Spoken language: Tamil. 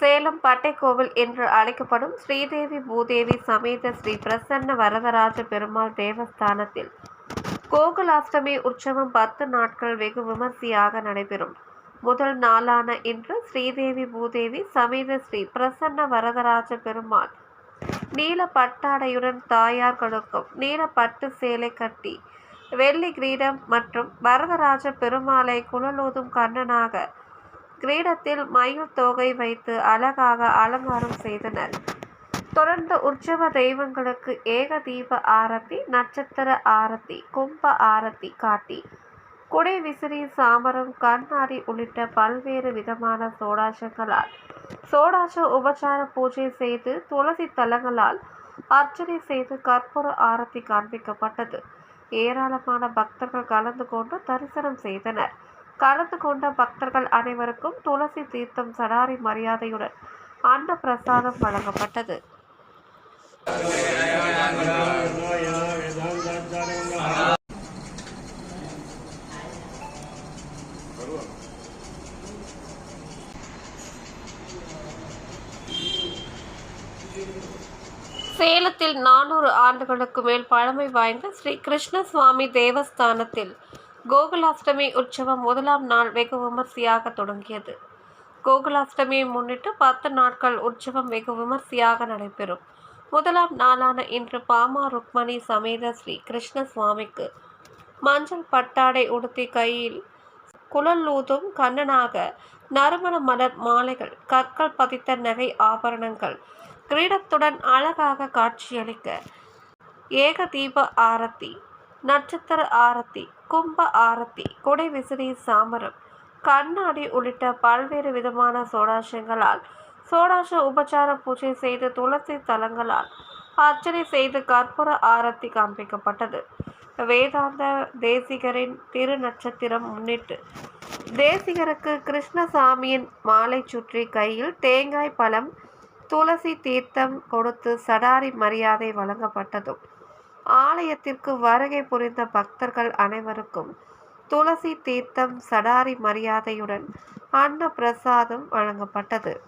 சேலம் பட்டைக்கோவில் என்று அழைக்கப்படும் ஸ்ரீதேவி பூதேவி சமேத ஸ்ரீ பிரசன்ன வரதராஜ பெருமாள் தேவஸ்தானத்தில் கோகுலாஷ்டமி உற்சவம் பத்து நாட்கள் வெகு விமர்சையாக நடைபெறும். முதல் நாளான இன்று ஸ்ரீதேவி பூதேவி சமேத ஸ்ரீ பிரசன்ன வரதராஜ பெருமாள் நீல பட்டாடையுடன் தாயார்களுக்கும் நீல பட்டு சேலை கட்டி வெள்ளி கிரீடம் மற்றும் வரதராஜ பெருமாளை குழலூதும் கண்ணனாக கிரீடத்தில் மயில் தோகை வைத்து அழகாக அலங்காரம் செய்தனர். தொடர்ந்து உற்சவ தெய்வங்களுக்கு ஏக தீப ஆரத்தி நட்சத்திர ஆரத்தி கும்ப ஆரத்தி காட்டி. குடை விசிறி சாமரம் கண்ணாடி உள்ளிட்ட பல்வேறு விதமான சோடாசங்களால் சோடாச உபசார பூஜை செய்து துளசி தலங்களால் அர்ச்சனை செய்து கற்பூர ஆரத்தி காண்பிக்கப்பட்டது. ஏராளமான பக்தர்கள் கலந்து கொண்டு தரிசனம் செய்தனர். கலந்து கொண்ட பக்தர்கள் அனைவருக்கும் துளசி தீர்த்தம் சடாரி மரியாதையுடன் அன்ன பிரசாதம் வழங்கப்பட்டது. சேலத்தில் நானூறு ஆண்டுகளுக்கு மேல் பழமை வாய்ந்த ஸ்ரீ கிருஷ்ணசுவாமி தேவஸ்தானத்தில் கோகுலாஷ்டமி உற்சவம் முதலாம் நாள் வெகு விமர்சையாக தொடங்கியது. கோகுலாஷ்டமியை முன்னிட்டு பத்து நாட்கள் உற்சவம் வெகு விமர்சையாக நடைபெறும். முதலாம் நாளான இன்று பாமா ருக்மணி சமேத ஸ்ரீ கிருஷ்ணசுவாமிக்கு மஞ்சள் பட்டாடை உடுத்தி கையில் குழலூதும் கண்ணனாக நறுமண மலர் மாலைகள் கற்கள் பதித்த நகை ஆபரணங்கள் கிரீடத்துடன் அழகாக காட்சியளிக்க ஏக தீப ஆரத்தி நட்சத்திர ஆரத்தி கும்ப ஆரத்தி குடை விசிறி சாமரம் கண்ணாடி உள்ளிட்ட பல்வேறு விதமான சோடாசங்களால் சோடாச உபச்சார பூஜை செய்து துளசி தலங்களால் அர்ச்சனை செய்து கற்பூர ஆரத்தி காண்பிக்கப்பட்டது. வேதாந்த தேசிகரின் திரு நட்சத்திரம் முன்னிட்டு தேசிகருக்கு கிருஷ்ணசாமியின் மாலை சுற்றி கையில் தேங்காய் பழம் துளசி தீர்த்தம் கொடுத்து சடாரி மரியாதை வழங்கப்பட்டதும் ஆலயத்திற்கு வருகை புரிந்த பக்தர்கள் அனைவருக்கும் துளசி தீர்த்தம் சடாரி மரியாதையுடன் அன்ன பிரசாதம் வழங்கப்பட்டது.